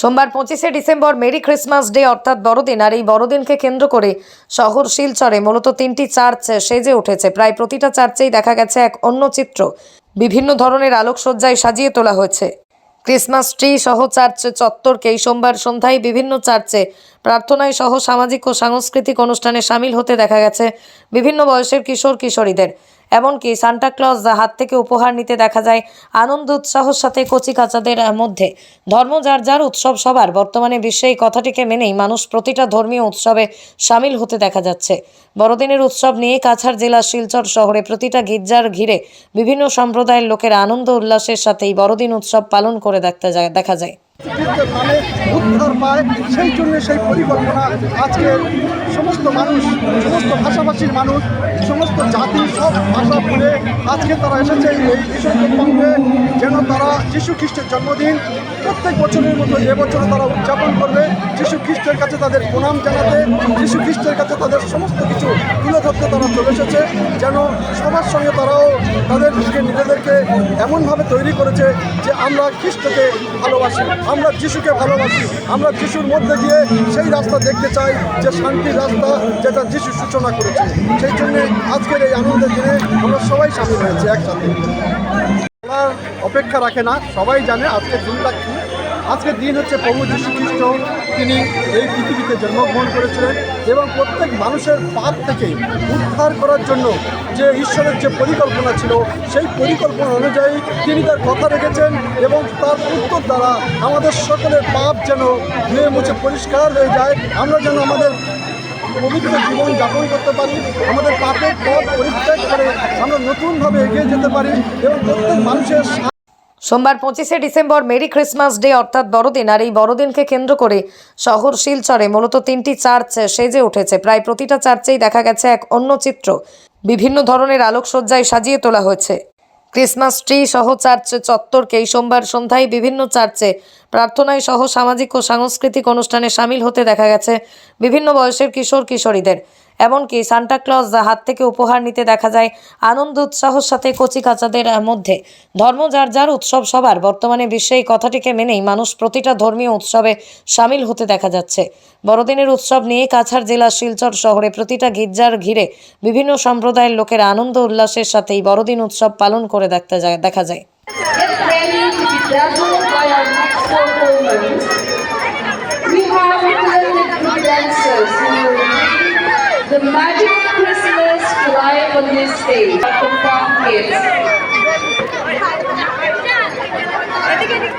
সোমবার পঁচিশে December merry Christmas day অর্থাৎ বড়দিন, আর এই বড়দিনকে কেন্দ্র করে শহর শিলচরে মূলত তিনটি চার্চ সেজে উঠেছে। প্রায় প্রতিটা চার্চেই দেখা গেছে এক অন্য চিত্র। বিভিন্ন ধরনের আলোকসজ্জায় সাজিয়ে তোলা হয়েছে। ক্রিসমাস ট্রি সহ চার্চ চত্বরকে সোমবার সন্ধ্যায় বিভিন্ন চার্চে প্রার্থনায় সহ সামাজিক ও সাংস্কৃতিক অনুষ্ঠানে সামিল হতে দেখা গেছে বিভিন্ন বয়সের কিশোর কিশোরীদের। এমনকি সান্টা ক্লজ হাত থেকে উপহার নিতে দেখা যায়, আনন্দ উৎসাহর সাথে কচি কাচাদের মধ্যে। ধর্ম যার যার উৎসব সবার, বর্তমানে বিশ্বে এই কথাটিকে মেনেই মানুষ প্রতিটা ধর্মীয় উৎসবে সামিল হতে দেখা যাচ্ছে। বড়দিনের উৎসব নিয়ে কাছাড় জেলার শিলচর শহরে প্রতিটা গির্জার ঘিরে বিভিন্ন সম্প্রদায়ের লোকেরা আনন্দ উল্লাসের সাথেই বড়দিন উৎসব পালন করে দেখতে যায় দেখা যায়। মানে উদ্ধার পায়, সেই জন্য সেই পরিকল্পনা আজকে সমস্ত মানুষ, সমস্ত ভাষাভাষীর মানুষ, সমস্ত জাতি, সব ভাষা ভুলে আজকে তারা এসেছে এই বিষয়কে যেন তারা যীশু খ্রিস্টের জন্মদিন, প্রত্যেক বছরের মতো এবছরও তারা উদযাপন করবে। যীশু খ্রিস্টের কাছে তাদের প্রণাম জানাতে, যীশু খ্রিস্টের কাছে তাদের সমস্ত কিছু তুলে ধরতে তারা চলে এসেছে। যেন সবার সঙ্গে তারাও তাদেরকে, নিজেদেরকে এমনভাবে তৈরি করেছে যে আমরা খ্রিস্টকে ভালোবাসি। আমরা যিশুকে ভালোবাসি, আমরা যিশুর মধ্যে গিয়ে সেই রাস্তা দেখতে চাই, যে শান্তির রাস্তা যেটা যিশু সূচনা করেছে। সেই জন্যে আজকের এই আনন্দের দিনে আমরা সবাই সামিল হয়েছি একসাথে। অপেক্ষা রাখে না, সবাই জানে আজকের দিনটা কী। আজকের দিন হচ্ছে প্রভু যীশু খ্রিস্ট তিনি এই পৃথিবীতে জন্মগ্রহণ করেছিলেন এবং প্রত্যেক মানুষের পাপ থেকে উদ্ধার করার জন্য যে ঈশ্বরের যে পরিকল্পনা ছিল, সেই পরিকল্পনা অনুযায়ী তিনি তার কথা রেখেছেন এবং তার উত্তর দ্বারা আমাদের সকলের পাপ যেন ধুয়ে মুছে পরিষ্কার হয়ে যায়। আমরা যেন আমাদের পবিত্র জীবন যাপন করতে পারি, আমাদের পাপের পথ পরিত্যাগ করে আমরা নতুনভাবে এগিয়ে যেতে পারি এবং প্রত্যেক মানুষের সোমবার পঁচিশে ডিসেম্বর মেরি ক্রিসমাস ডে অর্থাৎ বড়দিন, আর এই বড়দিনকে কেন্দ্র করে শহর শিলচরে মূলত তিনটি চার্চ সেজে উঠেছে। প্রায় প্রতিটা চার্চেই দেখা গেছে এক অন্য চিত্র। বিভিন্ন ধরনের আলোকসজ্জায় সাজিয়ে তোলা হয়েছে। ক্রিসমাস ট্রি সহ চার্চ চত্বরকে এই সোমবার সন্ধ্যায় বিভিন্ন চার্চে প্রার্থনায় সহ সামাজিক ও সাংস্কৃতিক অনুষ্ঠানে সামিল হতে দেখা গেছে। বিভিন্ন বয়সের কিশোর কিশোরীদের এমনকি সান্টা ক্লজ হাত থেকে উপহার নিতে দেখা যায় আনন্দ, উৎসাহর সাথে কচি কাচাদের মধ্যে। ধর্ম যার যার উৎসব সবার। বর্তমানে বিশ্বে এই কথাটিকে মেনেই মানুষ প্রতিটা ধর্মীয় উৎসবে সামিল হতে দেখা যাচ্ছে। বড়দিনের উৎসব নিয়ে কাছাড় জেলার শিলচর শহরে প্রতিটা গির্জার ঘিরে বিভিন্ন সম্প্রদায়ের লোকেরা আনন্দ, উল্লাসের সাথেই বড়দিন উৎসব পালন করে দেখতে যায় দেখা যায়. We have talented dancers who the magic of Christmas to on this stage. The Pop Kids. Happy Christmas!